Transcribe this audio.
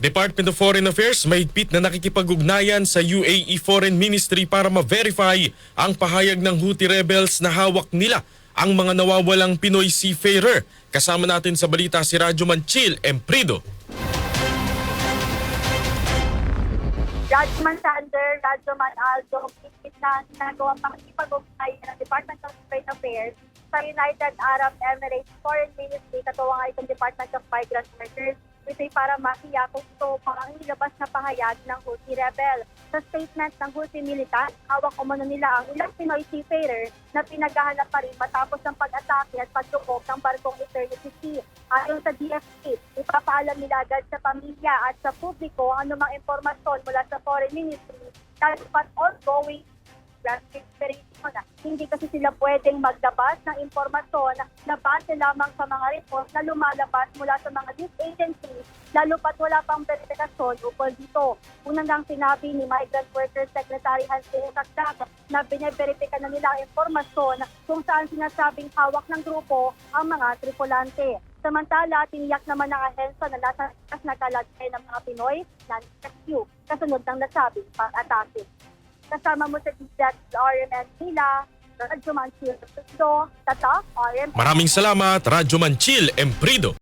Department of Foreign Affairs mahigpit na nakikipag-ugnayan sa UAE Foreign Ministry para ma-verify ang pahayag ng Houthi rebels na hawak nila ang mga nawawalang Pinoy seafarer. Kasama natin sa balita si Radyo Manchil Emprido. Radyoman Sander, Radyoman Aldo, imbit na ginagawa pakikipag-ugnayan ng Department of Foreign Affairs sa United Arab Emirates Foreign Ministry katuwang itong Department of Migrant Workers. Ito ay para makiya kung ito ang inilabas na pahayag ng Houthi rebel. Sa statement ng Houthi militant, hawak umano nila ang ilang Pinoy seafarer na pinaghahanap pa rin matapos ang pag-atake at pagtukok ng barkong Eternity Sea. Ayon sa DFA, ipapaalam nila agad sa pamilya at sa publiko ang anumang impormasyon mula sa Foreign Ministry dahil pat ongoing investigation. Hindi kasi sila pwedeng maglabas ng impormasyon na base lamang sa mga report na lumalabas mula sa mga news agencies lalo pat wala pang verifikasyon ukol dito. Unang nang sinabi ni Migrant Workers Secretary Hansel Saksak na bine-verify na nila ang impormasyon kung saan sinasabing hawak ng grupo ang mga tripulante. Samantala, tiniyak naman ng ahensya na nasa na kalagay ng mga Pinoy na rescue kasunod ng nasabing pag-atake. Kasama mo sa DZAT RMN Nila, Radyo Manchil, Tata, RMN. Maraming salamat Radyo Manchil Emprido.